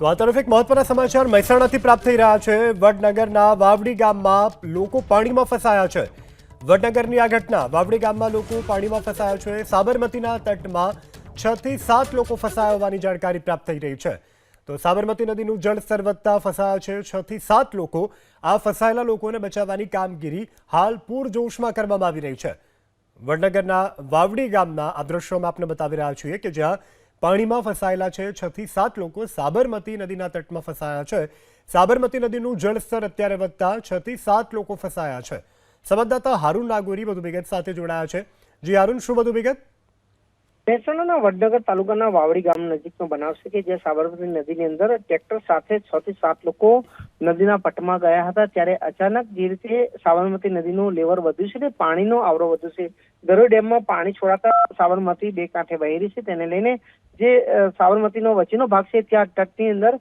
તો આ તરફ એક મહત્વના સમાચાર મહેસાણાથી પ્રાપ્ત થઈ રહ્યા છે. વડનગરના વાવડી ગામમાં લોકો પાણીમાં ફસાયા છે. વડનગરની આ ઘટના વાવડી ગામમાં લોકો પાણીમાં ફસાયા છે. સાબરમતીના તટમાં છ થી સાત લોકો ફસાયા હોવાની જાણકારી પ્રાપ્ત થઈ રહી છે. તો સાબરમતી નદીનું જળસ્તર વધતા ફસાયા છે. છ થી સાત લોકો આ ફસાયેલા લોકોને બચાવવાની કામગીરી હાલ પૂરજોશમાં કરવામાં આવી રહી છે. વડનગરના વાવડી ગામના આ દ્રશ્યોમાં આપને બતાવી રહ્યા છીએ કે જ્યાં પાણીમાં ફસાયેલા છે. છ થી સાત લોકો સાબરમતી નદીના તટમાં ફસાયા છે. સાબરમતી નદીનું જળસ્તર અત્યારે વધતા છ થી સાત લોકો ફસાયા છે. સંવાદદાતા હારૂન નાગોરી વધુ વિગત સાથે જોડાયા છે. જી હારૂન, શું વધુ વિગત? મહેસાણાના વડનગર તાલુકાના વાવડી ગામ નજીકનો બનાવ છે કે જ્યાં સાબરમતી નદીની અંદર ટ્રેક્ટર સાથે છ થી સાત લોકો નદીના પટમાં ગયા હતા. ત્યારે અચાનક જે રીતે સાબરમતી નદીનું લેવર વધ્યું છે તે પાણીનો આવરો વધ્યો છે. દરોઈ ડેમમાં પાણી છોડાતા સાબરમતી બે કાંઠે વહી રહી છે. તેને લઈને જે સાબરમતીનો વચ્ચેનો ભાગ છે, ત્યાં તટની અંદર